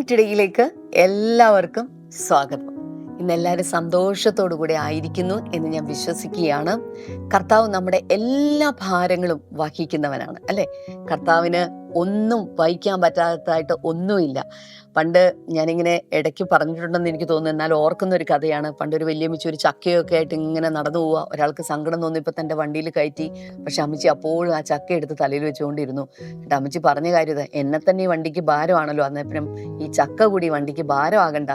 Blessing ടുഡേയിലേക്ക് എല്ലാവർക്കും സ്വാഗതം. ഇന്ന് എല്ലാവരും സന്തോഷത്തോടു കൂടി ആയിരിക്കുന്നു എന്ന് ഞാൻ വിശ്വസിക്കുകയാണ്. കർത്താവ് നമ്മുടെ എല്ലാ ഭാരങ്ങളും വഹിക്കുന്നവനാണ് അല്ലെ? കർത്താവിന് ഒന്നും വഹിക്കാൻ പറ്റാത്തതായിട്ട് ഒന്നുമില്ല. പണ്ട് ഞാനിങ്ങനെ ഇടയ്ക്ക് പറഞ്ഞിട്ടുണ്ടെന്ന് എനിക്ക് തോന്നുന്നു. എന്നാൽ ഓർക്കുന്ന ഒരു കഥയാണ്. പണ്ട് പണ്ടൊരു വലിയമ്മച്ചി ഒരു ചക്കയൊക്കെ ആയിട്ട് ഇങ്ങനെ നടന്നു പോവുക. ഒരാൾക്ക് സങ്കടം തോന്നിയപ്പോൾ തന്റെ വണ്ടിയിൽ കയറ്റി. പക്ഷെ അമ്മച്ചി അപ്പോഴും ആ ചക്ക എടുത്ത് തലയിൽ വെച്ചുകൊണ്ടിരുന്നു. എന്നിട്ട് അമ്മച്ചി പറഞ്ഞ കാര്യം എന്നെ തന്നെ ഈ വണ്ടിക്ക് ഭാരമാണല്ലോ. അന്നേരം ഈ ചക്ക കൂടി വണ്ടിക്ക് ഭാരമാകണ്ട.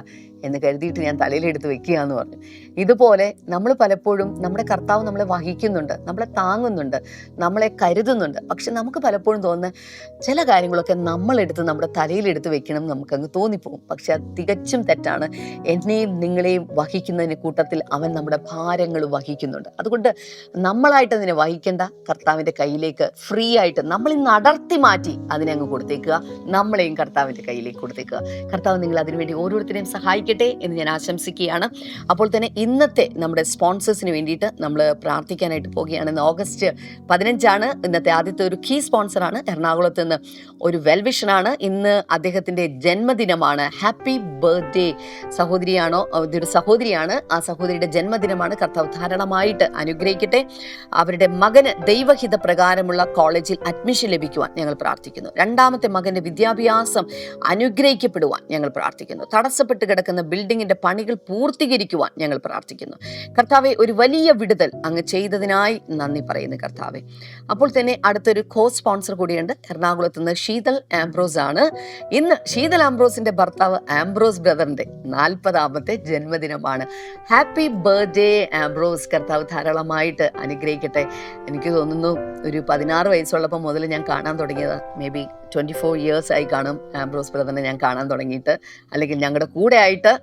എന്ന് കരുതിയിട്ട് ഞാൻ തലയിലെടുത്ത് വെക്കുക എന്ന് പറഞ്ഞു. ഇതുപോലെ നമ്മൾ പലപ്പോഴും നമ്മുടെ കർത്താവ് നമ്മളെ വഹിക്കുന്നുണ്ട് നമ്മളെ താങ്ങുന്നുണ്ട് നമ്മളെ കരുതുന്നുണ്ട്. പക്ഷെ നമുക്ക് പലപ്പോഴും തോന്നുന്ന ചില കാര്യങ്ങളൊക്കെ നമ്മളെടുത്ത് നമ്മുടെ തലയിലെടുത്ത് വെക്കണം എന്ന് നമുക്കങ്ങ് തോന്നിപ്പോകും. പക്ഷെ അത് തികച്ചും തെറ്റാണ്. എന്നെയും നിങ്ങളെയും വഹിക്കുന്നതിന് കൂട്ടത്തിൽ അവൻ നമ്മുടെ ഭാരങ്ങൾ വഹിക്കുന്നുണ്ട്. അതുകൊണ്ട് നമ്മളായിട്ട് അതിനെ വഹിക്കേണ്ട കർത്താവിന്റെ കയ്യിലേക്ക് ഫ്രീ ആയിട്ട് നമ്മൾ ഇന്ന് അടർത്തി മാറ്റി അതിനെ അങ്ങ് കൊടുത്തേക്കുക. നമ്മളെയും കർത്താവിന്റെ കയ്യിലേക്ക് കൊടുത്തേക്കുക. കർത്താവ് നിങ്ങൾ അതിനുവേണ്ടി ഓരോരുത്തരെയും സഹായിക്കട്ടെ. എന്ന് ഞാൻ ആശംസിക്കുകയാണ്. അപ്പോൾ തന്നെ ഇന്നത്തെ നമ്മുടെ സ്പോൺസേഴ്സിന് വേണ്ടിയിട്ട് നമ്മൾ പ്രാർത്ഥിക്കാനായിട്ട് പോവുകയാണ് ഇന്ന് ഓഗസ്റ്റ് പതിനഞ്ചാണ്. ഇന്നത്തെ ആദ്യത്തെ ഒരു കീ സ്പോൺസറാണ് എറണാകുളത്ത് നിന്ന് ഒരു വെൽവിഷനാണ് ഇന്ന് അദ്ദേഹത്തിന്റെ ജന്മദിനമാണ്. ഹാപ്പി ബർത്ത്ഡേ സഹോദരിയാണോ? ഇതൊരു സഹോദരിയാണ്. ആ സഹോദരിയുടെ ജന്മദിനമാണ്. കർത്താവ് ധാരാളമായിട്ട് അനുഗ്രഹിക്കട്ടെ. അവരുടെ മകന് ദൈവഹിത പ്രകാരമുള്ള കോളേജിൽ അഡ്മിഷൻ ലഭിക്കുവാൻ ഞങ്ങൾ പ്രാർത്ഥിക്കുന്നു. രണ്ടാമത്തെ മകന്റെ വിദ്യാഭ്യാസം അനുഗ്രഹിക്കപ്പെടുവാൻ ഞങ്ങൾ പ്രാർത്ഥിക്കുന്നു. തടസ്സപ്പെട്ട് കിടക്കുന്ന ബിൽഡിങ്ങിന്റെ പണികൾ പൂർത്തീകരിക്കുവാൻ ഞങ്ങൾ പ്രാർത്ഥിക്കുന്നു. കർത്താവെ ഒരു വലിയ വിടുതൽ അങ്ങ് ചെയ്തതിനായി നന്ദി പറയുന്നു കർത്താവെ. അപ്പോൾ തന്നെ അടുത്തൊരു കോ സ്പോൺസർ കൂടിയുണ്ട്. എറണാകുളത്ത് നിന്ന് ശീതൽ ആംബ്രോസ് ആണ്. ഇന്ന് ശീതൽ ആംബ്രോസിന്റെ ഭർത്താവ് ആംബ്രോസ് ബ്രദറിന്റെ നാൽപ്പതാമത്തെ ജന്മദിനമാണ്. Happy birthday Ambrose. കർത്താവ് ധാരാളമായിട്ട് അനുഗ്രഹിക്കട്ടെ. എനിക്ക് തോന്നുന്നു ഒരു പതിനാറ് വയസ്സുള്ളപ്പോൾ മുതൽ ഞാൻ കാണാൻ തുടങ്ങിയത്. May be twenty four years ആയി കാണും ആംബ്രോസ് ബ്രദറിനെ ഞാൻ കാണാൻ തുടങ്ങിയിട്ട്. അല്ലെങ്കിൽ ഞങ്ങളുടെ കൂടെ ആയിട്ട് ആ,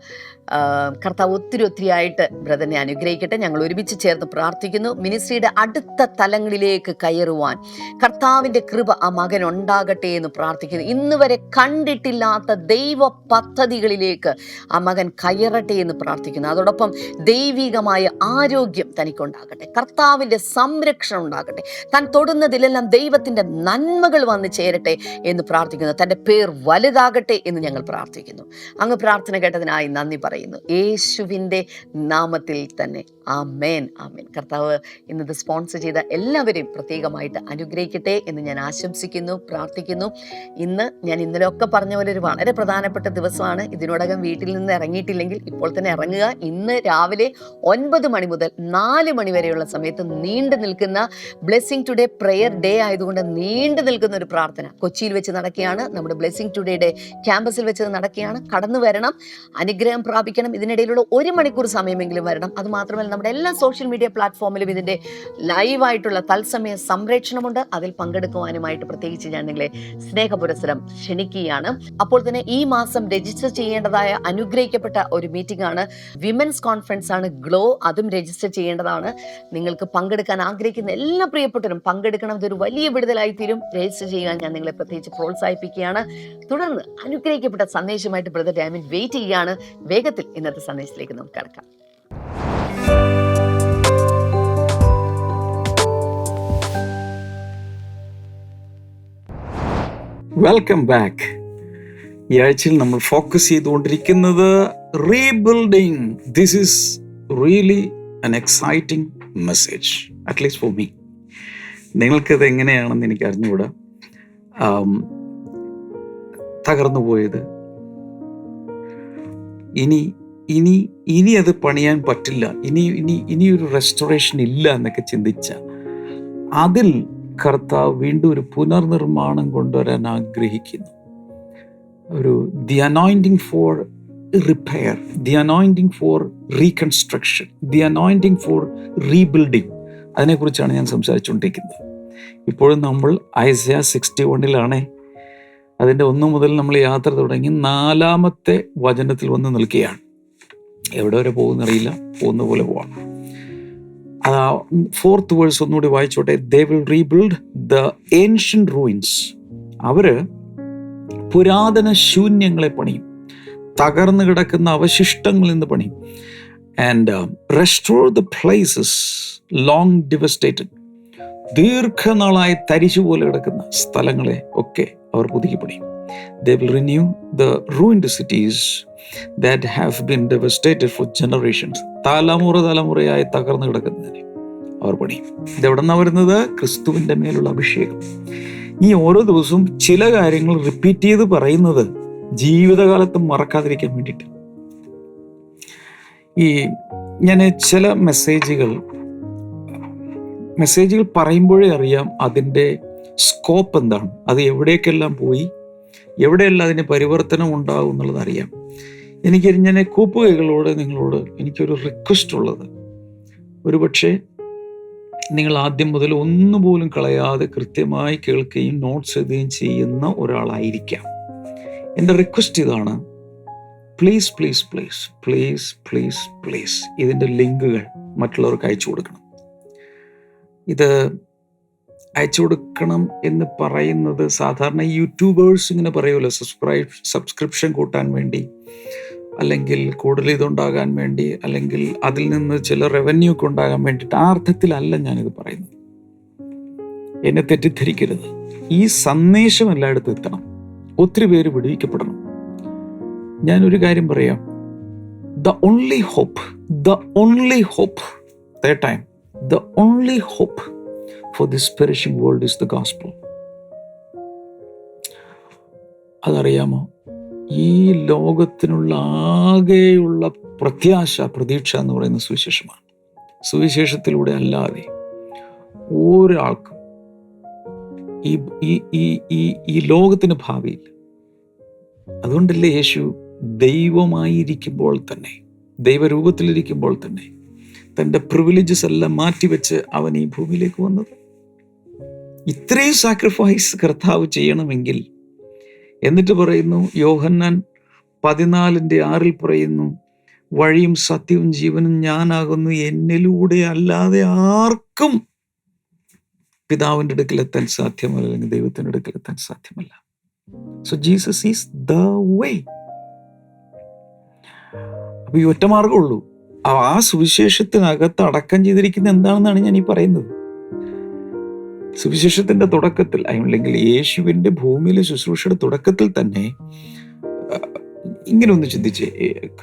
കർത്താവ് ഒത്തിരി ഒത്തിരി ആയിട്ട് ബ്രദറിനെ അനുഗ്രഹിക്കട്ടെ. ഞങ്ങൾ ഒരുമിച്ച് ചേർന്ന് പ്രാർത്ഥിക്കുന്നു. മിനിസ്ട്രിയുടെ അടുത്ത തലങ്ങളിലേക്ക് കയറുവാൻ കർത്താവിന്റെ കൃപ ആ മകൻ ഉണ്ടാകട്ടെ എന്ന് പ്രാർത്ഥിക്കുന്നു. ഇന്ന് വരെ കണ്ടിട്ടില്ലാത്ത ദൈവ പദ്ധതികളിലേക്ക് ആ മകൻ കയറട്ടെ എന്ന് പ്രാർത്ഥിക്കുന്നു. അതോടൊപ്പം ദൈവികമായ ആരോഗ്യം തനിക്കുണ്ടാകട്ടെ. കർത്താവിന്റെ സംരക്ഷണം ഉണ്ടാകട്ടെ. താൻ തൊടുന്നതിലെല്ലാം ദൈവത്തിന്റെ നന്മകൾ വന്ന് ചേരട്ടെ എന്ന് പ്രാർത്ഥിക്കുന്നു. തന്റെ പേർ വലുതാകട്ടെ എന്ന് ഞങ്ങൾ പ്രാർത്ഥിക്കുന്നു. അങ്ങ് പ്രാർത്ഥന കേട്ടതിനായി നന്ദി പറയുന്നു. യേശുവിന്റെ നാമത്തിൽ തന്നെ. ആ മേൻ ആ മേൻ കർത്താവ് ഇന്നത് സ്പോൺസർ ചെയ്ത എല്ലാവരെയും പ്രത്യേകമായിട്ട് അനുഗ്രഹിക്കട്ടെ എന്ന് ഞാൻ ആശംസിക്കുന്നു പ്രാർത്ഥിക്കുന്നു. ഇന്ന് ഞാൻ ഇന്നലെ ഒക്കെ പറഞ്ഞ പോലെ ഒരു വളരെ പ്രധാനപ്പെട്ട ദിവസമാണ്. ഇതിനോടകം വീട്ടിൽ നിന്ന് ഇറങ്ങിയിട്ടില്ലെങ്കിൽ ഇപ്പോൾ തന്നെ ഇറങ്ങുക. ഇന്ന് രാവിലെ ഒൻപത് മണി മുതൽ നാല് മണി വരെയുള്ള സമയത്ത് നീണ്ടു നിൽക്കുന്ന ബ്ലെസ്സിങ് ടുഡേ പ്രെയർ ഡേ ആയതുകൊണ്ട് നീണ്ടു നിൽക്കുന്ന ഒരു പ്രാർത്ഥന കൊച്ചിയിൽ വെച്ച് നടക്കുകയാണ്. നമ്മുടെ ബ്ലെസ്സിങ് ടുഡേയുടെ ക്യാമ്പസിൽ വെച്ച് നടക്കുകയാണ്. കടന്നു വരണം. അനുഗ്രഹം പ്രാപിക്കണം ഇതിനിടയിലുള്ള ഒരു മണിക്കൂർ സമയമെങ്കിലും വരണം. അത് മാത്രമല്ല നമ്മുടെ എല്ലാ സോഷ്യൽ മീഡിയ പ്ലാറ്റ്ഫോമിലും ഇതിന്റെ ലൈവായിട്ടുള്ള തത്സമയ സംപ്രേക്ഷണമുണ്ട്. അതിൽ പങ്കെടുക്കുവാനുമായിട്ട് പ്രത്യേകിച്ച് ഞാൻ നിങ്ങളെ സ്നേഹപുരസരം ക്ഷണിക്കുകയാണ്. അപ്പോൾ തന്നെ ഈ മാസം രജിസ്റ്റർ ചെയ്യേണ്ടതായ അനുഗ്രഹിക്കപ്പെട്ട ഒരു മീറ്റിംഗ് ആണ്. വിമൻസ് കോൺഫറൻസ് ആണ് ഗ്ലോ അതും രജിസ്റ്റർ ചെയ്യേണ്ടതാണ്. നിങ്ങൾക്ക് പങ്കെടുക്കാൻ ആഗ്രഹിക്കുന്ന എല്ലാ പ്രിയപ്പെട്ടരും പങ്കെടുക്കണം. ഇതൊരു വലിയ വിടുതലായി തീരും രജിസ്റ്റർ ചെയ്യാൻ ഞാൻ നിങ്ങളെ പ്രത്യേകിച്ച് പ്രോത്സാഹിപ്പിക്കുകയാണ്. തുടർന്ന് അനുഗ്രഹിക്കപ്പെട്ട സന്ദേശമായിട്ട് ബ്രദർ ഡാമിൻ വെയിറ്റ് ചെയ്യുകയാണ്. വേഗത്തിൽ ഇന്നത്തെ സന്ദേശത്തിലേക്ക് നമുക്ക് കടക്കാം. വെൽക്കം ബാക്ക് ഈ ആഴ്ചയിൽ നമ്മൾ ഫോക്കസ് ചെയ്തുകൊണ്ടിരിക്കുന്നത് rebuilding this is really an exciting message at least for me നിങ്ങൾക്കത് എങ്ങനെയാണെന്ന് എനിക്ക് അറിഞ്ഞുകൂടാ തകർന്നു പോയത് ഇനി ഇനി ഇനി അത് പണിയാൻ പറ്റില്ല. ഇനി ഇനി ഇനി ഒരു റെസ്റ്റോറേഷൻ ഇല്ല എന്നൊക്കെ ചിന്തിച്ച. അതിൽ കർത്താവ് വീണ്ടും ഒരു പുനർനിർമ്മാണം കൊണ്ടുവരാൻ ആഗ്രഹിക്കുന്നു. ഒരു the anointing for repair the anointing for reconstruction the anointing for rebuilding അതിനെക്കുറിച്ചാണ് ഞാൻ സംസാരിച്ചുകൊണ്ടിരിക്കുന്നത്. ഇപ്പോഴും നമ്മൾ ഐസിയ സിക്സ്റ്റി വണ്ണിലാണ് അതിന്റെ ഒന്ന് മുതൽ നമ്മൾ യാത്ര തുടങ്ങി നാലാമത്തെ വചനത്തിൽ വന്ന് നിൽക്കുകയാണ്. എവിടെ വരെ പോകുന്നറിയില്ല പോകുന്ന പോലെ പോവാണ് അത് ആ ഫോർത്ത് വേഴ്സ് ഒന്നുകൂടി വായിച്ചോട്ടെ. They will rebuild the ancient ruins അവർ പുരാതന ശൂന്യങ്ങളെ പണിയും. തകർന്നു കിടക്കുന്ന അവശിഷ്ടങ്ങളിൽ നിന്ന് പണിയും. And restore the places long devastated ദീർഘനാളായി തരിശു പോലെ കിടക്കുന്ന സ്ഥലങ്ങളെ ഒക്കെ അവർ പുതുക്കി they will renew the the cities that have been devastated for generations. തലമുറ തലമുറയായി തകർന്നു കിടക്കുന്നതിന് അവർ പണിയും ഇതെവിടെന്നാണ് വരുന്നത്? ക്രിസ്തുവിന്റെ മേലുള്ള അഭിഷേകം. ഈ ഓരോ ദിവസവും ചില കാര്യങ്ങൾ റിപ്പീറ്റ് ചെയ്ത് പറയുന്നത് ജീവിതകാലത്ത് മറക്കാതിരിക്കാൻ വേണ്ടിയിട്ട്. ഈ ഞാൻ ചില മെസ്സേജുകൾ മെസ്സേജുകൾ പറയുമ്പോഴേ അറിയാം അതിന്റെ സ്കോപ്പ് എന്താണ്? അത് എവിടേക്കെല്ലാം പോയി? എവിടെയെല്ലാം അതിന് പരിവർത്തനം ഉണ്ടാകും എന്നുള്ളത് അറിയാം. എനിക്ക് ഞാൻ കൂപ്പുകൈകളോട് നിങ്ങളോട് എനിക്കൊരു റിക്വസ്റ്റ് ഉള്ളത്. ഒരുപക്ഷെ നിങ്ങൾ ആദ്യം മുതൽ ഒന്നുപോലും കളയാതെ കൃത്യമായി കേൾക്കുകയും നോട്ട്സ് എഴുതുകയും ചെയ്യുന്ന ഒരാളായിരിക്കാം. എന്റെ റിക്വസ്റ്റ് ഇതാണ്. Please please please please please please ഇതിന്റെ ലിങ്കുകൾ മറ്റുള്ളവർക്ക് അയച്ചു കൊടുക്കണം. ഇത് അയച്ചു കൊടുക്കണം എന്ന് പറയുന്നത് സാധാരണ യൂട്യൂബേഴ്സ് ഇങ്ങനെ പറയുമല്ലോ സബ്സ്ക്രൈബ് സബ്സ്ക്രിപ്ഷൻ കൂട്ടാൻ വേണ്ടി അല്ലെങ്കിൽ കൂടുതൽ ഇതുണ്ടാകാൻ വേണ്ടി അല്ലെങ്കിൽ അതിൽ നിന്ന് ചില റവന്യൂ ഒക്കെ ഉണ്ടാകാൻ വേണ്ടിയിട്ട് ആ അർത്ഥത്തിലല്ല ഞാനിത് പറയുന്നത്. എന്നെ തെറ്റിദ്ധരിക്കരുത്. ഈ സന്ദേശം എല്ലായിടത്തും എത്തണം. ഒത്തിരി പേര് വിടുവിക്കപ്പെടണം. ഞാനൊരു കാര്യം പറയാം. The only hope the only hope time the only hope for this perishing world is the gospel അതറിയാമോ? ഈ ലോകത്തിനുള്ള ആകെയുള്ള പ്രത്യാശ പ്രതീക്ഷ എന്ന് പറയുന്ന സുവിശേഷമാണ്. സുവിശേഷത്തിലൂടെ അല്ലാതെ ഒരാൾക്കും ഈ ഈ ഈ ഈ ലോകത്തിന് ഭാവിയില്ല. അതുകൊണ്ടല്ലേ യേശു ദൈവമായിരിക്കുമ്പോൾ തന്നെ ദൈവരൂപത്തിലിരിക്കുമ്പോൾ തന്നെ തന്റെ പ്രിവിലേജസ് എല്ലാം മാറ്റിവെച്ച് അവൻ ഈ ഭൂമിയിലേക്ക് വന്നത്? ഇത്രയും സാക്രിഫൈസ് കർത്താവ് ചെയ്യണമെങ്കിൽ എന്നിട്ട് പറയുന്നു യോഹന്നാൻ പതിനാലിന്റെ ആറിൽ പറയുന്നു വഴിയും സത്യവും ജീവനും ഞാനാകുന്നു എന്നിലൂടെ അല്ലാതെ ആർക്കും പിതാവിന്റെ അടുക്കൽ എത്താൻ സാധ്യമല്ല അല്ലെങ്കിൽ ദൈവത്തിന്റെ അടുക്കൽ എത്താൻ സാധ്യമല്ല. So Jesus is the way അപ്പൊ ഈ ഒറ്റ മാർഗമുള്ളൂ ആ സുവിശേഷത്തിനകത്ത് അടക്കം ചെയ്തിരിക്കുന്ന എന്താണെന്നാണ് ഞാൻ ഈ പറയുന്നത്. സുവിശേഷത്തിന്റെ തുടക്കത്തിൽ അല്ലെങ്കിൽ യേശുവിന്റെ ഭൂമിയിലെ ശുശ്രൂഷയുടെ തുടക്കത്തിൽ തന്നെ ഇങ്ങനെ ഒന്ന് ചിന്തിച്ച്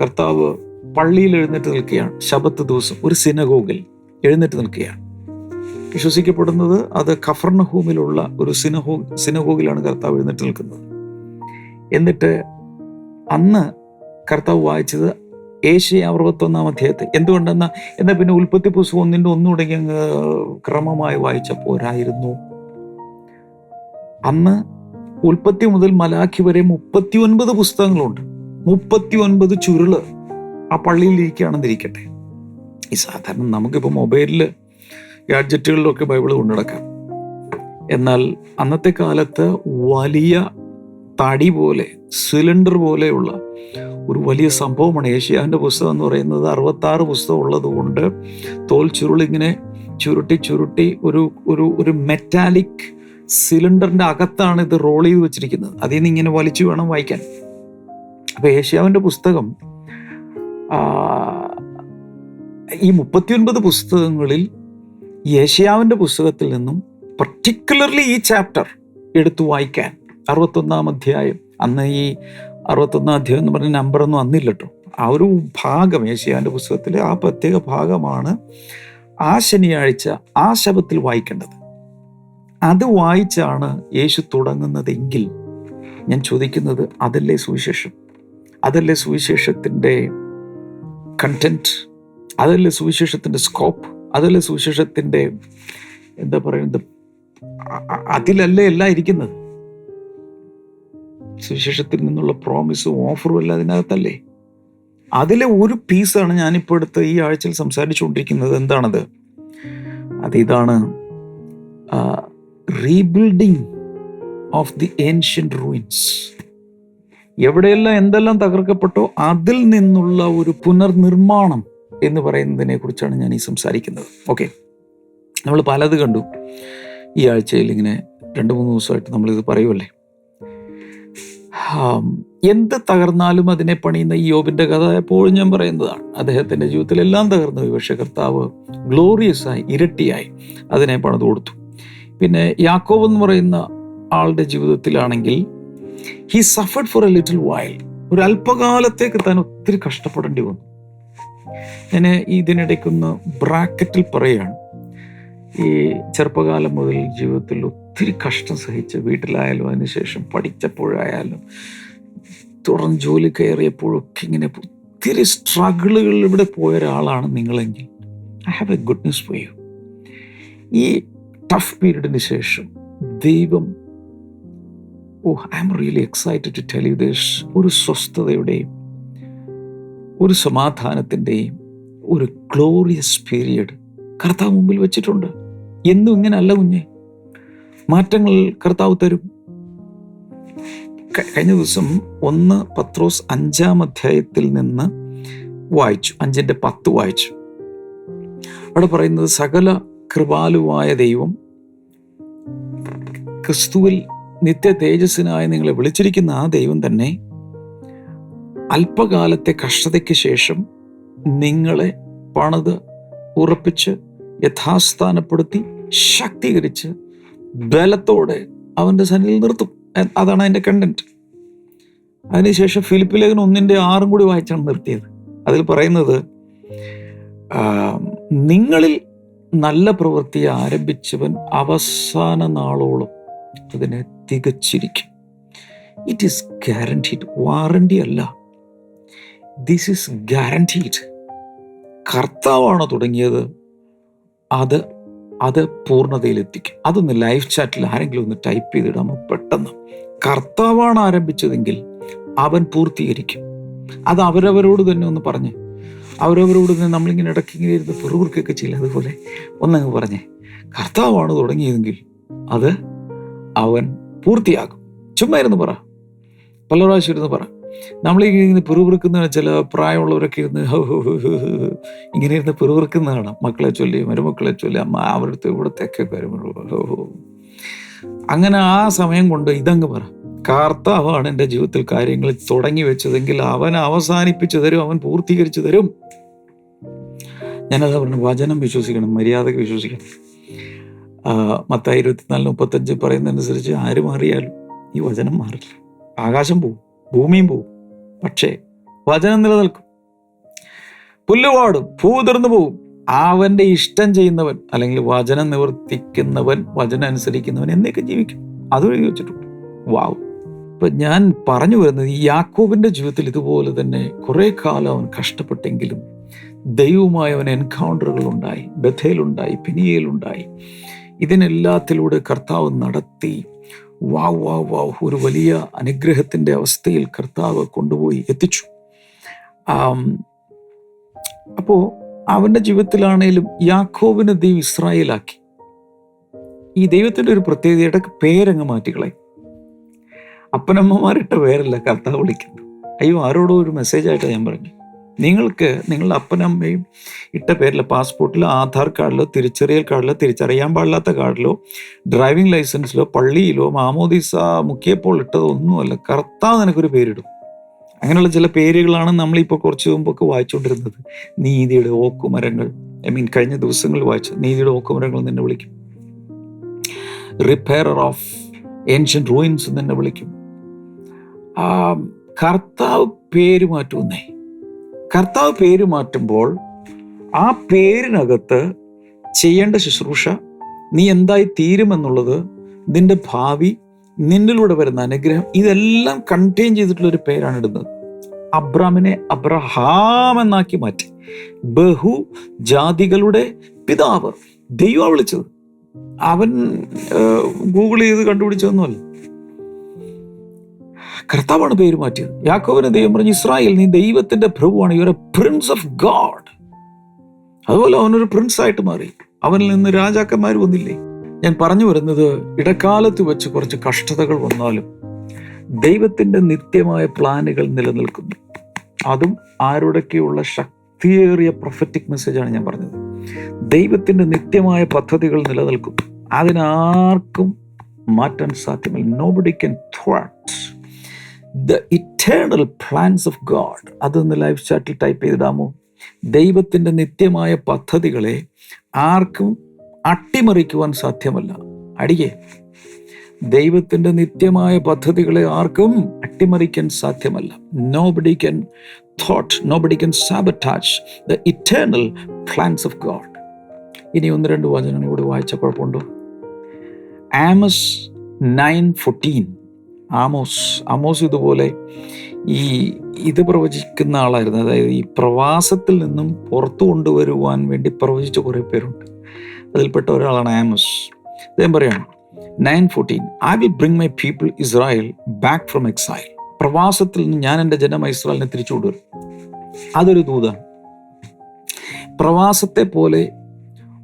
കർത്താവ് പള്ളിയിൽ എഴുന്നേറ്റ് നിൽക്കുകയാണ്. ശബത്ത് ദിവസം ഒരു സിനഗോഗിൽ എഴുന്നേറ്റ് നിൽക്കുകയാണ്. വിശ്വസിക്കപ്പെടുന്നത് അത് ഖഫർണഹൂമിലുള്ള ഒരു സിനഹോ സിനഗോഗിലാണ് കർത്താവ് എഴുന്നേറ്റ് നിൽക്കുന്നത്. എന്നിട്ട് അന്ന് കർത്താവ് വായിച്ചത് ഏഷ്യ അറുപത്തൊന്നാം അധ്യായത്തെ എന്തുകൊണ്ടെന്ന? എന്നാൽ പിന്നെ ഉൽപ്പത്തി പുസ്തകം ഒന്നിന്റെ ഒന്നുകൂടെ അങ്ങ് ക്രമമായി വായിച്ച പോരായിരുന്നു. അന്ന് ഉൽപ്പത്തി മുതൽ മലാഖി വരെ മുപ്പത്തി ഒൻപത് പുസ്തകങ്ങളുണ്ട്. മുപ്പത്തി ഒൻപത് ചുരുൾ ആ പള്ളിയിലിരിക്കുകയാണെന്നിരിക്കട്ടെ. ഈ സാധാരണ നമുക്കിപ്പോൾ മൊബൈലിൽ ഗാഡ്ജറ്റുകളിലൊക്കെ ബൈബിൾ കൊണ്ടുനടക്കാം. എന്നാൽ അന്നത്തെ കാലത്ത് വലിയ തടി പോലെ സിലിണ്ടർ പോലെയുള്ള ഒരു വലിയ സംഭവമാണ്. ഏഷ്യാവിന്റെ പുസ്തകം എന്ന് പറയുന്നത് അറുപത്താറ് പുസ്തകം ഉള്ളതുകൊണ്ട് തോൽ ചുരുളിങ്ങനെ ചുരുട്ടി ചുരുട്ടി ഒരു ഒരു ഒരു മെറ്റാലിക് സിലിണ്ടറിന്റെ അകത്താണ് ഇത് റോൾ ചെയ്ത് വെച്ചിരിക്കുന്നത്. അതിൽ നിന്ന് ഇങ്ങനെ വലിച്ചു വേണം വായിക്കാൻ. അപ്പോൾ ഏഷ്യാവിന്റെ പുസ്തകം ഈ മുപ്പത്തിയൊൻപത് പുസ്തകങ്ങളിൽ ഏഷ്യാവിന്റെ പുസ്തകത്തിൽ നിന്നും പർട്ടിക്കുലർലി ഈ ചാപ്റ്റർ എടുത്തു വായിക്കാൻ. അറുപത്തൊന്നാം അധ്യായം. അന്ന് ഈ അറുപത്തൊന്നാം അധ്യായം എന്ന് പറഞ്ഞ നമ്പറൊന്നും അന്നില്ല കേട്ടോ ആ ഒരു ഭാഗം ഏഷ്യാവിന്റെ പുസ്തകത്തിലെ ആ പ്രത്യേക ഭാഗമാണ് ആ ശനിയാഴ്ച ആ ശബത്തിൽ വായിക്കേണ്ടത്. അത് വായിച്ചാണ് യേശു തുടങ്ങുന്നതെങ്കിൽ ഞാൻ ചോദിക്കുന്നത് അതല്ലേ സുവിശേഷം? അതല്ലേ സുവിശേഷത്തിന്റെ കണ്ടന്റ് അതല്ലേ സുവിശേഷത്തിന്റെ സ്കോപ്പ് അതല്ലേ സുവിശേഷത്തിന്റെ എന്താ പറയുന്നത് അതിലല്ലേ എല്ലാം ഇരിക്കുന്നത്? സുവിശേഷത്തിൽ നിന്നുള്ള പ്രോമിസും ഓഫറും എല്ലാം അതിനകത്തല്ലേ? അതിലെ ഒരു പീസാണ് ഞാനിപ്പോൾ എടുത്ത് ഈ ആഴ്ചയിൽ സംസാരിച്ചുകൊണ്ടിരിക്കുന്നത്. എന്താണത്? അത് ഇതാണ് rebuilding of the ancient ruins എവിടെയെല്ലാം എന്തെല്ലാം തകർക്കപ്പെട്ടോ അതിൽ നിന്നുള്ള ഒരു പുനർനിർമ്മാണം എന്ന് പറയുന്നതിനെ കുറിച്ചാണ് ഞാൻ ഈ സംസാരിക്കുന്നത്. ഓക്കെ. നമ്മൾ പലത് കണ്ടു. ഈ ആഴ്ചയിൽ ഇങ്ങനെ രണ്ട് മൂന്ന് ദിവസമായിട്ട് നമ്മളിത് പറയുമല്ലേ എന്ത് തകർന്നാലും അതിനെ പണിയുന്ന ഈ യോബിന്റെ കഥ എപ്പോഴും ഞാൻ പറയുന്നതാണ്. അദ്ദേഹത്തിന്റെ ജീവിതത്തിൽ എല്ലാം തകർന്നു പക്ഷേ കർത്താവ് ഗ്ലോറിയസ് ആയി ഇരട്ടിയായി അതിനെ പണിത് കൊടുത്തു. പിന്നെ യാക്കോബ് എന്ന് പറയുന്ന ആളുടെ ജീവിതത്തിലാണെങ്കിൽ he suffered for a little while ഒരു അല്പകാലത്തേക്ക് താൻ ഒത്തിരി കഷ്ടപ്പെടേണ്ടി വന്നു. ഞാൻ ഇതിനിടയ്ക്കൊന്ന് ബ്രാക്കറ്റിൽ പറയുകയാണ്. ഈ ചെറുപ്പകാലം മുതൽ ജീവിതത്തിൽ ഒത്തിരി കഷ്ടം സഹിച്ച് വീട്ടിലായാലും അതിനുശേഷം പഠിച്ചപ്പോഴായാലും തുടർന്ന് ജോലി കയറിയപ്പോഴൊക്കെ ഇങ്ങനെ ഒത്തിരി സ്ട്രഗിളുകളിലൂടെ പോയ ഒരാളാണ് നിങ്ങളെങ്കിൽ. I have a good news for you ഈ ടഫ് പീരീഡിന് ശേഷം ദൈവം ഓ I am really excited to tell you ഒരു സ്വസ്ഥതയുടെയും ഒരു സമാധാനത്തിന്റെയും ഒരു ഗ്ലോറിയസ് പീരിയഡ് കർത്താവ് മുമ്പിൽ വെച്ചിട്ടുണ്ട്. എന്നും ഇങ്ങനെയല്ല കുഞ്ഞെ. മാറ്റങ്ങൾ കർത്താവ് തരും. കഴിഞ്ഞ ദിവസം ഒന്ന് പത്രോസ് അഞ്ചാം അധ്യായത്തിൽ നിന്ന് വായിച്ചു. അഞ്ചിന്റെ പത്ത് വായിച്ചു. അവിടെ പറയുന്നത് സകല കൃപാലുവായ ദൈവം ക്രിസ്തുവിൽ നിത്യ തേജസ്സിനായി നിങ്ങളെ വിളിച്ചിരിക്കുന്ന ആ ദൈവം തന്നെ അല്പകാലത്തെ കഷ്ടതയ്ക്ക് ശേഷം നിങ്ങളെ പണിത് ഉറപ്പിച്ച് യഥാസ്ഥാനപ്പെടുത്തി ശക്തീകരിച്ച് ബലത്തോടെ അവന്റെ സന്നിധിയിൽ നിർത്തും. അതാണ് അതിന്റെ കണ്ടന്റ് അതിനുശേഷം ഫിലിപ്പ് ലേഖനം ഒന്നിന്റെ ആറും കൂടി വായിച്ചാണ് നിർത്തിയത്. അതിൽ പറയുന്നത് നിങ്ങളിൽ നല്ല പ്രവൃത്തി ആരംഭിച്ചവൻ അവസാന നാളോളം അതിനെ തികച്ചിരിക്കും. ഇറ്റ് ഈസ് ഗ്യാരണ്ടീഡ് വാറണ്ടി അല്ല. ദിസ് ഈസ് ഗ്യാരണ്ടീഡ് കർത്താവാണ് തുടങ്ങിയത്. അത് അത് പൂർണതയിലെത്തിക്കും. അതൊന്ന് ലൈവ് ചാറ്റിൽ ആരെങ്കിലും ഒന്ന് ടൈപ്പ് ചെയ്തിടാമോ പെട്ടെന്ന്. കർത്താവാണ് ആരംഭിച്ചതെങ്കിൽ അവൻ പൂർത്തീകരിക്കും. അത് അവരവരോട് തന്നെ ഒന്ന് പറഞ്ഞ്. അവരവരോട് തന്നെ നമ്മളിങ്ങനെ ഇടയ്ക്ക് ഇങ്ങനെ ഇരുന്ന് പിറുപിറുക്കൊക്കെ ചെയ്യില്ല അതുപോലെ? ഒന്നങ്ങ് പറഞ്ഞേ. കർത്താവാണ് തുടങ്ങിയതെങ്കിൽ അത് അവൻ പൂർത്തിയാക്കും. ചുമ്മാ ഇരുന്ന് പറ. പല പ്രാവശ്യം ഇരുന്ന് പറ. നമ്മൾ ഇങ്ങനെ പിറുപിറുക്കുന്ന ചില പ്രായമുള്ളവരൊക്കെ ഇരുന്ന് ഇങ്ങനെ ഇരുന്ന് പിറുപിറുക്കുന്ന കാണാം മക്കളെ ചൊല്ലി മരുമക്കളെ ചൊല്ലി അമ്മ അവരുടെ ഇവിടത്തെയൊക്കെ വരുമ്പോൾ അങ്ങനെ ആ സമയം കൊണ്ട് ഇതങ്ങ് പറ. കാർത്താവാണ് എന്റെ ജീവിതത്തിൽ കാര്യങ്ങൾ തുടങ്ങി വെച്ചതെങ്കിൽ അവൻ അവസാനിപ്പിച്ചു തരും അവൻ പൂർത്തീകരിച്ചു തരും. ഞാനത് പറഞ്ഞു വചനം വിശ്വസിക്കണം മര്യാദയ്ക്ക് വിശ്വസിക്കണം. മത്ത മത്തായി ഇരുപത്തിനാല് മുപ്പത്തഞ്ച് പറയുന്നതനുസരിച്ച് ആര് മാറിയാലും ഈ വചനം മാറില്ല. ആകാശം പോവും. ഭൂമിയും പോവും. പക്ഷേ വചനം നിലനിൽക്കും. പുല്ലുപാടും ഭൂതിർന്നു പോവും. അവന്റെ ഇഷ്ടം ചെയ്യുന്നവൻ അല്ലെങ്കിൽ വചനം നിവർത്തിക്കുന്നവൻ വചനം അനുസരിക്കുന്നവൻ എന്നൊക്കെ ജീവിക്കും. അത് എഴുതി വെച്ചിട്ടുണ്ട് വാവ്. ഇപ്പൊ ഞാൻ പറഞ്ഞു വരുന്നത് ഈ യാക്കോബിന്റെ ജീവിതത്തിൽ ഇതുപോലെ തന്നെ കുറേ കാലം അവൻ കഷ്ടപ്പെട്ടെങ്കിലും ദൈവവുമായി അവൻ എൻകൗണ്ടറുകൾ ഉണ്ടായി ബഥയിലുണ്ടായി പിനിയയിലുണ്ടായി ഇതിനെല്ലാത്തിലൂടെ കർത്താവ് നടത്തി വാവ് വാവ് വാവ് ഒരു വലിയ അനുഗ്രഹത്തിന്റെ അവസ്ഥയിൽ കർത്താവ് കൊണ്ടുപോയി എത്തിച്ചു. അപ്പോൾ അവന്റെ ജീവിതത്തിലാണേലും യാക്കോബിനെ ദൈവം ഇസ്രായേലാക്കി. ഈ ദൈവത്തിന്റെ ഒരു പ്രത്യേകതയുടെ പേരങ്ങ് മാറ്റിക്കളെ അപ്പനമ്മമാരിട്ട പേരല്ല കർത്താവ് വിളിക്കുന്നത്. അയ്യോ ആരോടോ ഒരു മെസ്സേജ് ആയിട്ട് ഞാൻ പറഞ്ഞു. നിങ്ങൾക്ക് നിങ്ങളുടെ അപ്പനമ്മയും ഇട്ട പേരിൽ പാസ്പോർട്ടിലോ ആധാർ കാർഡിലോ തിരിച്ചറിയൽ കാർഡിലോ തിരിച്ചറിയാൻ പാടില്ലാത്ത കാർഡിലോ ഡ്രൈവിംഗ് ലൈസൻസിലോ പള്ളിയിലോ മാമോദീസ മുക്കിയപ്പോൾ ഇട്ടതൊന്നുമല്ല കർത്താവ് നിനക്കൊരു പേരിടും. അങ്ങനെയുള്ള ചില പേരുകളാണ് നമ്മളിപ്പോൾ കുറച്ച് മുമ്പൊക്കെ വായിച്ചുകൊണ്ടിരുന്നത് നീതിയുടെ ഓക്കുമരങ്ങൾ. ഐ മീൻ കഴിഞ്ഞ ദിവസങ്ങളിൽ വായിച്ചു നീതിയുടെ ഓക്കുമരങ്ങൾ നിന്നെ വിളിക്കും. റിപ്പയർ ഓഫ് ഏൻഷ്യൻ റൂയിൻസ് നിന്നെ വിളിക്കും. കർത്താവ് പേര് മാറ്റുന്നേ കർത്താവ് പേര് മാറ്റുമ്പോൾ ആ പേരിനകത്ത് ചെയ്യേണ്ട ശുശ്രൂഷ നീ എന്തായി തീരുമെന്നുള്ളത് നിന്റെ ഭാവി നിന്നിലൂടെ വരുന്ന അനുഗ്രഹം ഇതെല്ലാം കണ്ടെയ്ൻ ചെയ്തിട്ടുള്ള ഒരു പേരാണ് ഇടുന്നത്. അബ്രാമിനെ അബ്രഹാം എന്നാക്കി മാറ്റി. ബഹു ജാതികളുടെ പിതാവ് ദൈവം വിളിച്ചത്. അവൻ ഗൂഗിൾ ചെയ്ത് കണ്ടുപിടിച്ചതൊന്നുമല്ല. കർത്താവാണ് പേര് മാറ്റിയത്. യാക്കോവിന് ദൈവം പറഞ്ഞു ഇസ്രായേൽ നീ ദൈവത്തിന്റെ പ്രഭുവാണ്. ഇവരെ പ്രിൻസ് ഓഫ് ഗാഡ് അതുപോലെ അവനൊരു പ്രിൻസ് ആയിട്ട് മാറി. അവനിൽ നിന്ന് രാജാക്കന്മാർ വന്നില്ലേ? ഞാൻ പറഞ്ഞു വരുന്നത് ഇടക്കാലത്ത് വെച്ച് കുറച്ച് കഷ്ടതകൾ വന്നാലും ദൈവത്തിന്റെ നിത്യമായ പ്ലാനുകൾ നിലനിൽക്കുന്നു. അതും ആരുടെയൊക്കെയുള്ള ശക്തിയേറിയ പ്രൊഫറ്റിക് മെസ്സേജാണ് ഞാൻ പറഞ്ഞത്. ദൈവത്തിന്റെ നിത്യമായ പദ്ധതികൾ നിലനിൽക്കും. അതിനാർക്കും മാറ്റാൻ സാധ്യമല്ല. Nobody can ത്വാട്ട് the eternal plans of God അതൊന്ന് ലൈഫ് ചാറ്റിൽ ടൈപ്പ് ചെയ്തിടാമോ? ദൈവത്തിന്റെ നിത്യമായ പദ്ധതികളെ ആർക്കും അട്ടിമറിക്കുവാൻ സാധ്യമല്ല. അടിയേ ദൈവത്തിന്റെ നിത്യമായ പദ്ധതികളെ ആർക്കും അട്ടിമറിക്കാൻ സാധ്യമല്ല. Nobody can thought nobody can sabotage the eternal plans of God ഇനി ഒന്ന് രണ്ട് വചനങ്ങൾ വായിച്ച കുഴപ്പമുണ്ടോ? Amos nine fourteen Amos Amos ഇതുപോലെ ഈ ഇത് പ്രവചിക്കുന്ന ആളായിരുന്നു. അതായത് ഈ പ്രവാസത്തിൽ നിന്നും പുറത്തു കൊണ്ടുവരുവാൻ വേണ്ടി പ്രവചിച്ച കുറേ പേരുണ്ട്. അതിൽപ്പെട്ട ഒരാളാണ് ആമോസ്. അദ്ദേഹം പറയാണ് nine fourteen I will bring my people Israel back from exile പ്രവാസത്തിൽ നിന്ന് ഞാൻ എന്റെ ജനം ഇസ്രായേലിനെ തിരിച്ചു കൊണ്ടുവരും. അതൊരു ദൂതാണ്. പ്രവാസത്തെ പോലെ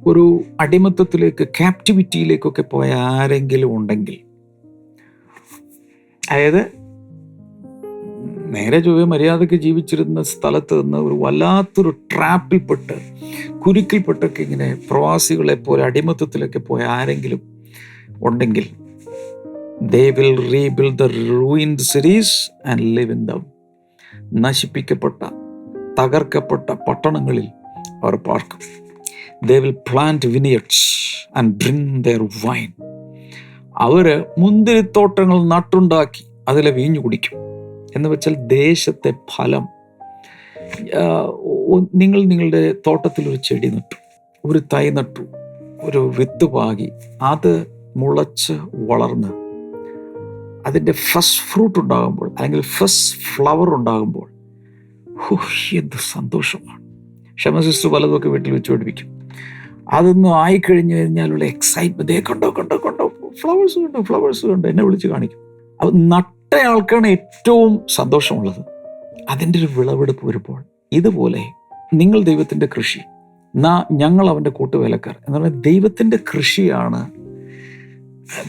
ഒരു അടിമത്തത്തിലേക്ക് ക്യാപ്റ്റിവിറ്റിയിലേക്കൊക്കെ പോയ ആരെങ്കിലും ഉണ്ടെങ്കിൽ അതായത് നേരെ ചൊവ്വെ മര്യാദയ്ക്ക് ജീവിച്ചിരുന്ന സ്ഥലത്ത് നിന്ന് ഒരു വല്ലാത്തൊരു ട്രാപ്പിൽപ്പെട്ട് കുരുക്കിൽപ്പെട്ടൊക്കെ ഇങ്ങനെ പ്രവാസികളെ പോലെ അടിമത്തത്തിലൊക്കെ പോയ ആരെങ്കിലും ഉണ്ടെങ്കിൽ they will rebuild the ruined cities and live in the നശിപ്പിക്കപ്പെട്ട തകർക്കപ്പെട്ട പട്ടണങ്ങളിൽ അവർ പാർക്കും. They will plant vineyards and drink their wine അവർ മുന്തിരിത്തോട്ടങ്ങൾ നട്ടുണ്ടാക്കി അതിലെ വീഞ്ഞു കുടിക്കും. എന്ന് വെച്ചാൽ ദേശത്തെ ഫലം. നിങ്ങൾ നിങ്ങളുടെ തോട്ടത്തിൽ ഒരു ചെടി നട്ടു. ഒരു തൈ നട്ടു. ഒരു വിത്ത് പാകി. അത് മുളച്ച് വളർന്ന് അതിന്റെ ഫസ്റ്റ് ഫ്രൂട്ട് ഉണ്ടാകുമ്പോൾ അല്ലെങ്കിൽ ഫസ്റ്റ് ഫ്ലവർ ഉണ്ടാകുമ്പോൾ എന്ത് സന്തോഷമാണ്. ക്ഷമ സിസ്റ്റർ പലതൊക്കെ വീട്ടിൽ വെച്ച് പഠിപ്പിക്കും. അതൊന്നും ആയിക്കഴിഞ്ഞു കഴിഞ്ഞാലുള്ള എക്സൈറ്റ്മെന്റ് കണ്ടോ കണ്ടോ കണ്ടോ. ഫ്ലവേഴ്സ് കണ്ടു ഫ്ലവേഴ്സ് കണ്ടു എന്നെ വിളിച്ച് കാണിക്കും. അത് നട്ട ആൾക്കാണ് ഏറ്റവും സന്തോഷമുള്ളത്. അതിന്റെ ഒരു വിളവെടുപ്പ് വരുമ്പോൾ ഇതുപോലെ നിങ്ങൾ ദൈവത്തിന്റെ കൃഷി നാ ഞങ്ങൾ അവന്റെ കൂട്ടുവേലക്കാർ എന്ന് പറഞ്ഞാൽ ദൈവത്തിന്റെ കൃഷിയാണ്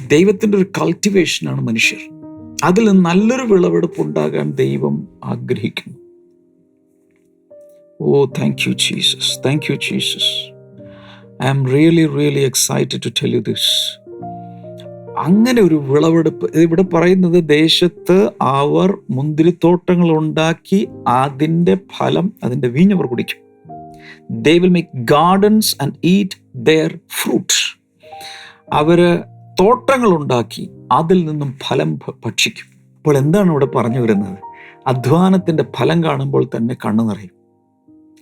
ദൈവത്തിന്റെ ഒരു കൾട്ടിവേഷനാണ് മനുഷ്യർ. അതിൽ നല്ലൊരു വിളവെടുപ്പ് ഉണ്ടാകാൻ ദൈവം ആഗ്രഹിക്കുന്നു. ഓ thank you Jesus thank you Jesus I am really really excited to tell you this അങ്ങനെ ഒരു വിളവെടുപ്പ് ഇവിടെ പറയുന്നത് ദേശത്ത് അവർ മുന്തിരിത്തോട്ടങ്ങൾ ഉണ്ടാക്കി അതിന്റെ ഫലം അതിന്റെ വീഞ്ഞവർ കുടിക്കും. They will make gardens and eat their fruits അവർ തോട്ടങ്ങൾ ഉണ്ടാക്കി അതിൽ നിന്നും ഫലം ഭക്ഷിക്കും. അപ്പോൾ എന്താണ് ഇവിടെ പറഞ്ഞു വരുന്നത്? അധ്വാനത്തിന്റെ ഫലം കാണുമ്പോൾ തന്നെ കണ്ണു നിറയും.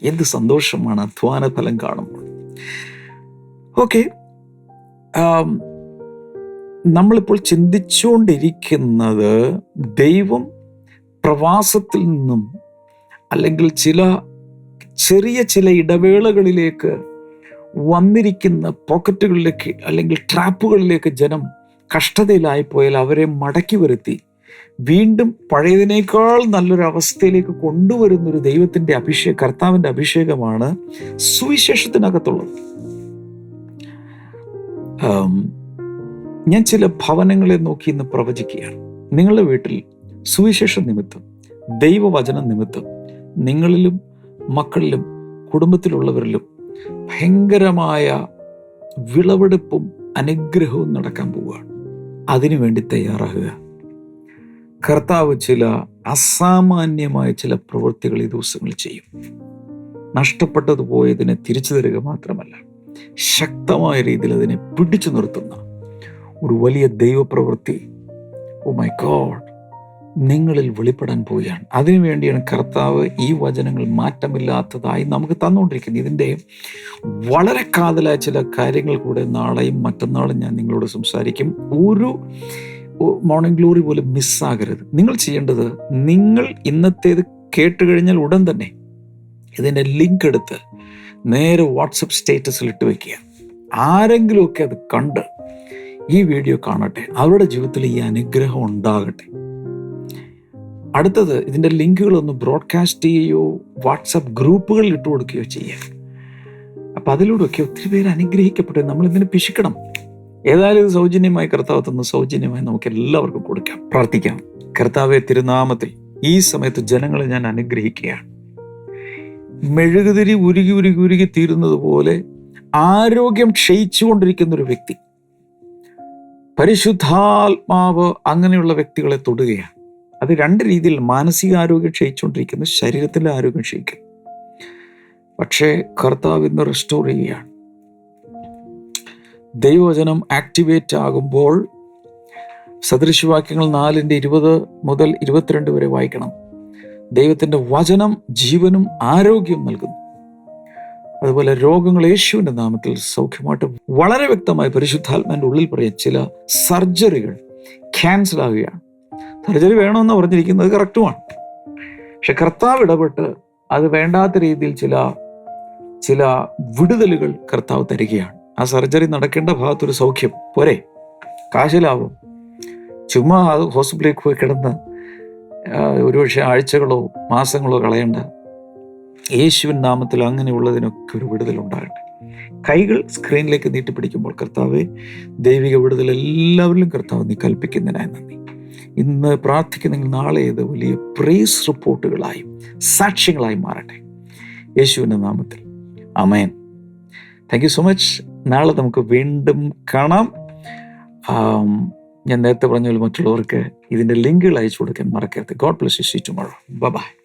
എന്ത് സന്തോഷമാണ് അധ്വാന ഫലം കാണുമ്പോൾ. ഓക്കെ നമ്മളിപ്പോൾ ചിന്തിച്ചുകൊണ്ടിരിക്കുന്നത് ദൈവം പ്രവാസത്തിൽ നിന്നും അല്ലെങ്കിൽ ചില ചെറിയ ചില ഇടവേളകളിലേക്ക് വന്നിരിക്കുന്ന പോക്കറ്റുകളിലേക്ക് അല്ലെങ്കിൽ ട്രാപ്പുകളിലേക്ക് ജനം കഷ്ടതയിലായിപ്പോയാൽ അവരെ മടക്കി വരുത്തി. വീണ്ടും പഴയതിനേക്കാൾ നല്ലൊരു അവസ്ഥയിലേക്ക് കൊണ്ടുവരുന്ന ഒരു ദൈവത്തിന്റെ അഭിഷേക കർത്താവിന്റെ അഭിഷേകമാണ് സുവിശേഷത്തിനകത്തുള്ളത്. ഞാൻ ചില ഭവനങ്ങളെ നോക്കി ഇന്ന് പ്രവചിക്കുകയാണ്. നിങ്ങളുടെ വീട്ടിൽ സുവിശേഷ നിമിത്തം ദൈവവചന നിമിത്തം നിങ്ങളിലും മക്കളിലും കുടുംബത്തിലുള്ളവരിലും ഭയങ്കരമായ വിളവെടുപ്പും അനുഗ്രഹവും നടക്കാൻ പോവുകയാണ്. അതിനുവേണ്ടി തയ്യാറാകുക. കർത്താവ് ചില അസാമാന്യമായ ചില പ്രവൃത്തികൾ ഈ ദിവസങ്ങളിൽ ചെയ്യും. നഷ്ടപ്പെട്ടത് പോയതിനെ തിരിച്ചു തരിക മാത്രമല്ല ശക്തമായ രീതിയിൽ അതിനെ പിടിച്ചു നിർത്തുന്ന ഒരു വലിയ ദൈവപ്രവൃത്തി. ഓ മൈ ഗോഡ് നിങ്ങളിൽ വെളിപ്പെടാൻ പോവുകയാണ്. അതിനുവേണ്ടിയാണ് കർത്താവ് ഈ വചനങ്ങൾ മാറ്റമില്ലാത്തതായി നമുക്ക് തന്നുകൊണ്ടിരിക്കുന്നത്. ഇതിന്റെ വളരെ കാതലായ ചില കാര്യങ്ങൾ കൂടെ നാളെയും മറ്റന്നാളും ഞാൻ നിങ്ങളോട് സംസാരിക്കും. ഒരു മോർണിംഗ് ഗ്ലോറി പോലെ മിസ്സാകരുത് നിങ്ങൾ ചെയ്യേണ്ടത് നിങ്ങൾ ഇന്നത്തേത് കേട്ട് കഴിഞ്ഞാൽ ഉടൻ തന്നെ ഇതിന്റെ ലിങ്ക് എടുത്ത് നേരെ വാട്സപ്പ് സ്റ്റേറ്റസിൽ ഇട്ട് വെക്കുക. ആരെങ്കിലുമൊക്കെ അത് കണ്ട് ഈ വീഡിയോ കാണട്ടെ. അവരുടെ ജീവിതത്തിൽ ഈ അനുഗ്രഹം ഉണ്ടാകട്ടെ. അടുത്തത് ഇതിന്റെ ലിങ്കുകളൊന്ന് ബ്രോഡ്കാസ്റ്റ് ചെയ്യുകയോ വാട്സപ്പ് ഗ്രൂപ്പുകളിൽ ഇട്ട് കൊടുക്കുകയോ ചെയ്യുക അപ്പം അതിലൂടെയൊക്കെ ഒത്തിരി പേര് അനുഗ്രഹിക്കപ്പെട്ടു. നമ്മൾ ഇതിനെ പിശിക്കണം. ഏതായാലും ഇത് സൗജന്യമായി കർത്താവ് സൗജന്യമായി നമുക്ക് എല്ലാവർക്കും കൊടുക്കാം. പ്രാർത്ഥിക്കാം. കർത്താവെ തിരുനാമത്തിൽ ഈ സമയത്ത് ജനങ്ങളെ ഞാൻ അനുഗ്രഹിക്കുകയാണ്. മെഴുകുതിരി ഉരുകി ഉരുകി ഉരുകി തീരുന്നത് പോലെ ആരോഗ്യം ക്ഷയിച്ചുകൊണ്ടിരിക്കുന്ന ഒരു വ്യക്തി പരിശുദ്ധാത്മാവ് അങ്ങനെയുള്ള വ്യക്തികളെ തൊടുകയാണ്. അത് രണ്ട് രീതിയിൽ മാനസികാരോഗ്യം ക്ഷയിച്ചുകൊണ്ടിരിക്കുന്നു ശരീരത്തിലെ ആരോഗ്യം ക്ഷയിക്കും പക്ഷേ കർത്താവ് ഇന്ന് റെസ്റ്റോർ ചെയ്യുകയാണ്. ദൈവവചനം ആക്ടിവേറ്റ് ആകുമ്പോൾ സദൃശവാക്യങ്ങൾ നാലിന്റെ ഇരുപത് മുതൽ ഇരുപത്തിരണ്ട് വരെ വായിക്കണം. ദൈവത്തിന്റെ വചനം ജീവനും ആരോഗ്യവും നൽകുന്നു. അതുപോലെ രോഗങ്ങൾ യേശുവിന്റെ നാമത്തിൽ സൗഖ്യമായിട്ട് വളരെ വ്യക്തമായി പരിശുദ്ധാത്മാന്റെ ഉള്ളിൽ പറയാം ചില സർജറികൾ ക്യാൻസൽ ആവുകയാണ്. സർജറി വേണമെന്ന് പറഞ്ഞിരിക്കുന്നത് കറക്റ്റുമാണ് പക്ഷെ കർത്താവ് ഇടപെട്ട് അത് വേണ്ടാത്ത രീതിയിൽ ചില ചില വിടുതലുകൾ കർത്താവ് തരികയാണ്. ആ സർജറി നടക്കേണ്ട ഭാഗത്തൊരു സൗഖ്യം പോരെ? കാശിലാവും. ചുമ്മാ ഹോസ്പിറ്റലിലേക്ക് പോയി കിടന്ന് ഒരുപക്ഷെ ആഴ്ചകളോ മാസങ്ങളോ കളയണ്ട. യേശുവിൻ നാമത്തിൽ അങ്ങനെയുള്ളതിനൊക്കെ ഒരു വിടുതൽ ഉണ്ടാകട്ടെ. കൈകൾ സ്ക്രീനിലേക്ക് നീട്ടി പിടിക്കുമ്പോൾ കർത്താവെ ദൈവിക വിടുതൽ എല്ലാവരിലും കർത്താവ് നീ കൽപ്പിക്കുന്നതിനായി നന്ദി. ഇന്ന് പ്രാർത്ഥിക്കുന്നെങ്കിൽ നാളെ ഇത് വലിയ പ്രേസ് റിപ്പോർട്ടുകളായി സാക്ഷ്യങ്ങളായി മാറട്ടെ. യേശുവിന്റെ നാമത്തിൽ. Amen thank you so much നാളെ നമുക്ക് വീണ്ടും കാണാം. ഞാൻ നേരത്തെ പറഞ്ഞ പോലെ മറ്റുള്ളവർക്ക് ഇതിന്റെ ലിങ്കുകൾ അയച്ചു കൊടുക്കാൻ മറക്കരുത്. God bless you see tomorrow bye